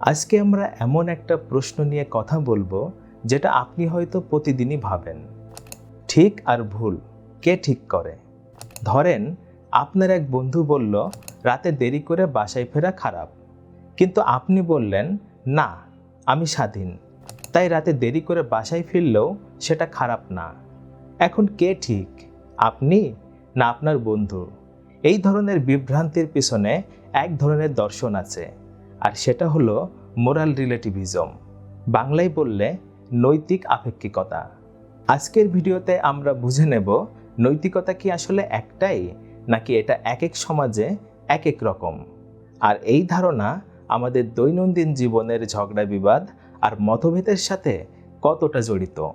আজকে আমরা এমন একটা প্রশ্ন নিয়ে কথা বলব, যেটা আপনি হয়তো প্রতিদিনই ভাবেন। ঠিক আর ভুল, কে ঠিক করে? ধরেন, আপনার এক বন্ধু বলল, রাতে দেরি করে বাসায় ফেরা খারাপ। কিন্তু আপনি বললেন, না, আমি স্বাধীন। তাই রাতে দেরি করে বাসায় ফিরলেও সেটা খারাপ না। এখন কে ঠিক? আপনি না আপনার বন্ধু? এই ধরনের বিভ্রান্তির পিছনে এক ধরনের দর্শন আছে। আর সেটা হলো মোরাল রিলেটিভিজম। বাংলায় বললে নৈতিক আপেক্ষিকতা। আজকের ভিডিওতে আমরা বুঝে নেব নৈতিকতা কি আসলে একটাই, নাকি এটা এক এক সমাজে এক এক রকম। আর এই ধারণা আমাদের দৈনন্দিন জীবনের ঝগড়া বিবাদ আর মতভেদের সাথে কতটা জড়িত?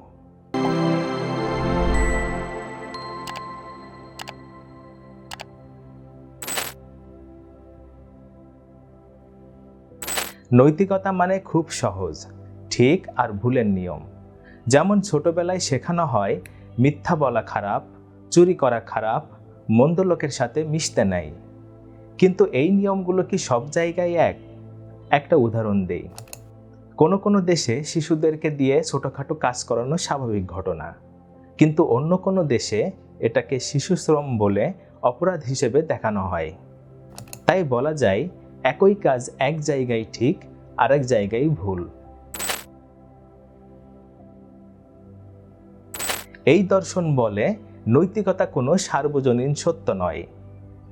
নৈতিকতা মানে খুব সহজ, ঠিক আর ভুলের নিয়ম। যেমন ছোটবেলায় শেখানো হয়, মিথ্যা বলা খারাপ, চুরি করা খারাপ, মন্দ লোকের সাথে মিশতে নাই। কিন্তু এই নিয়মগুলো কি সব জায়গায় এক? একটা উদাহরণ দেই। কোনো কোনো দেশে শিশুদেরকে দিয়ে ছোটোখাটো কাজ করানো স্বাভাবিক ঘটনা। কিন্তু অন্য কোনো দেশে এটাকে শিশু শ্রম বলে অপরাধ হিসেবে দেখানো হয়। তাই বলা যায় একই কাজ এক জায়গায় ঠিক, আরেক জায়গায় ভুল। এই দর্শন বলে নৈতিকতা কোনো সার্বজনীন সত্য নয়।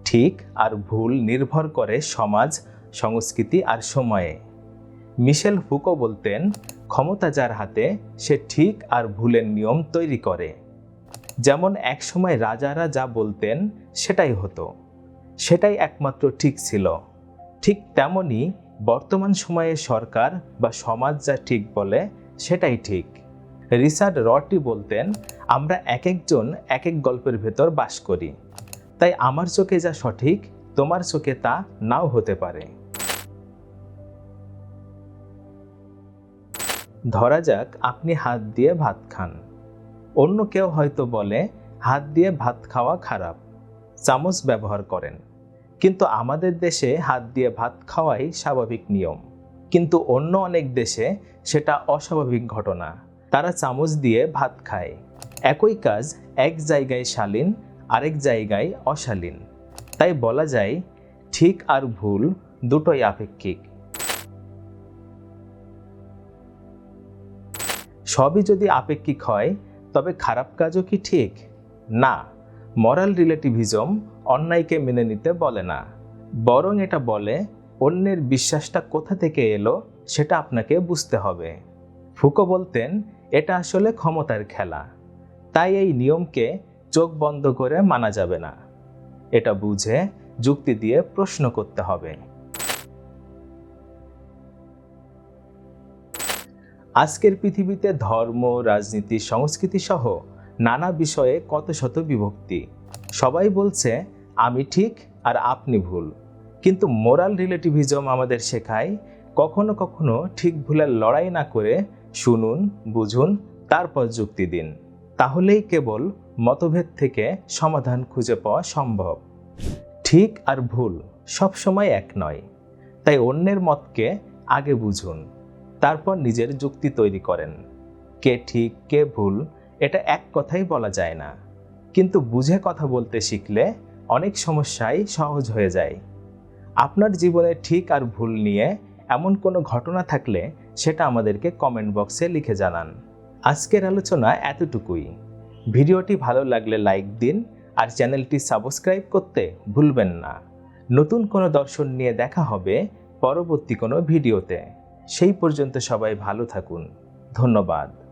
ঠিক আর ভুল নির্ভর করে সমাজ, সংস্কৃতি আর সময়ে। মিশেল ফুকো বলতেন, ক্ষমতা যার হাতে, সে ঠিক আর ভুলের নিয়ম তৈরি করে। যেমন একসময় রাজারা যা বলতেন, সেটাই হতো। সেটাই একমাত্র ঠিক ছিল। ঠিক তেমনি বর্তমান সময়ে সরকার বা সমাজ যা ঠিক বলে, সেটাই ঠিক। রিচার্ড রটি বলতেন, আমরা এক একজন এক এক গল্পের ভেতর বাস করি। তাই আমার চোখে যা সঠিক, তোমার চোখে তা নাও হতে পারে। ধরা যাক, আপনি হাত দিয়ে ভাত খান। অন্য কেউ হয়তো বলে, হাত দিয়ে ভাত খাওয়া খারাপ। চামচ ব্যবহার করেন। কিন্তু আমাদের দেশে হাত দিয়ে ভাত খাওয়াই স্বাভাবিক নিয়ম। কিন্তু অন্য অনেক দেশে সেটা অস্বাভাবিক ঘটনা। তারা চামচ দিয়ে ভাত খায়। একই কাজ এক জায়গায় শালীন, আরেক জায়গায় অশালীন। তাই বলা যায়, ঠিক আর ভুল দুটোই আপেক্ষিক। সবই যদি আপেক্ষিক হয়, তবে খারাপ কাজও কি ঠিক? না। মরাল রিলেটিভিজম অন্যায়কে মেনে নিতে বলে না। বরং এটা বলে, অন্যের বিশ্বাসটা কোথা থেকে এলো সেটা আপনাকে বুঝতে হবে। ফুকো বলতেন, এটা আসলে ক্ষমতার খেলা। তাই এই নিয়মকে চোখ বন্ধ করে মানা যাবে না। এটা বুঝে, যুক্তি দিয়ে প্রশ্ন করতে হবে। আজকের পৃথিবীতে ধর্ম, রাজনীতি, সংস্কৃতি সহ নানা বিষয়ে কত শত বিভক্তি। সবাই বলছে, আমি ঠিক আর আপনি ভুল। কিন্তু মোরাল রিলেটিভিজম আমাদের শেখায়, কখনো কখনো ঠিক ভুলের লড়াই না করে শুনুন, বুঝুন, তারপর যুক্তি দিন। তাহলেই কেবল মতভেদ থেকে সমাধান খুঁজে পাওয়া সম্ভব। ঠিক আর ভুল সবসময় এক নয়। তাই অন্যের মতকে আগে বুঝুন, তারপর নিজের যুক্তি তৈরি করেন। কে ঠিক, কে ভুল এটা এক কথাই বলা যায় না। কিন্তু বুঝে কথা বলতে শিখলে অনেক সমস্যাই সহজ হয়ে যায়। আপনার জীবনে ঠিক আর ভুল নিয়ে এমন কোনো ঘটনা থাকলে সেটা আমাদেরকে কমেন্ট বক্সে লিখে জানান। আজকের আলোচনা এতটুকুই। ভিডিওটি ভালো লাগলে লাইক দিন আর চ্যানেলটি সাবস্ক্রাইব করতে ভুলবেন না। নতুন কোনো দর্শন নিয়ে দেখা হবে পরবর্তী কোনো ভিডিওতে। সেই পর্যন্ত সবাই ভালো থাকুন। ধন্যবাদ।